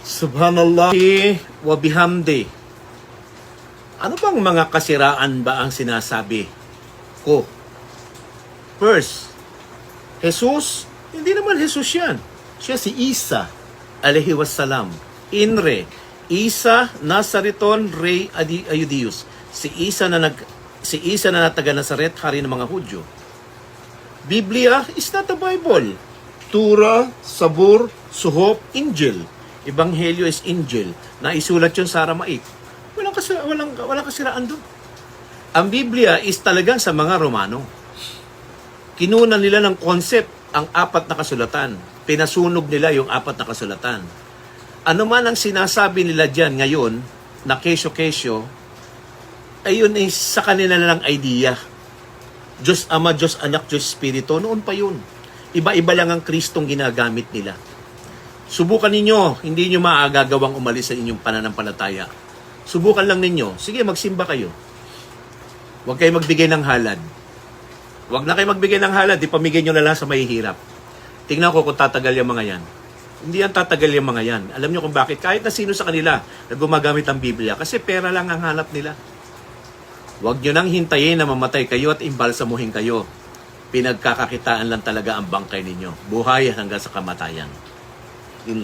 Subhanallah wa bihamdi. Ano bang mga kasiraan ba ang sinasabi ko? First, Jesus, hindi naman Jesus yan. Siya si Isa, alayhi wassalam. Inre, Isa Nazariton Rey Ayudius. Si Isa na nag si Isa na nataga Nazaret, hari ng mga Hudyo. Biblia is not the Bible. Tura, Sabur, Suhop, Injil. Ebanghelyo is Injil. Naisulat yun sa Aramaik. Walang, kasi, walang, walang kasiraan doon. Ang Biblia is talagang sa mga Romano. Kinunan nila ng concept ang apat na kasulatan. Pinasunog nila yung apat na kasulatan. Ano man ang sinasabi nila dyan ngayon, na kesyo-kesyo, ayun is sa kanila na lang idea. Diyos Ama, Diyos Anak, Diyos Espiritu, noon pa yun. Iba-iba lang ang Kristong ginagamit nila. Subukan ninyo, hindi nyo maagagawang umalis sa inyong pananampalataya. Subukan lang ninyo. Sige, magsimba kayo. Huwag kayo magbigay ng halad. Huwag na kayo magbigay ng halad, di pamigay nyo na lang sa mahihirap. Tingnan ko kung tatagal yung mga yan. Hindi yan tatagal yung mga yan. Alam nyo kung bakit? Kahit na sino sa kanila na gumagamit ng Biblia. Kasi pera lang ang hanap nila. Huwag nyo nang hintayin na mamatay kayo at imbalsamuhin kayo. Pinagkakakitaan lang talaga ang bangkay ninyo. Buhay hanggang sa kamatayan. Yun.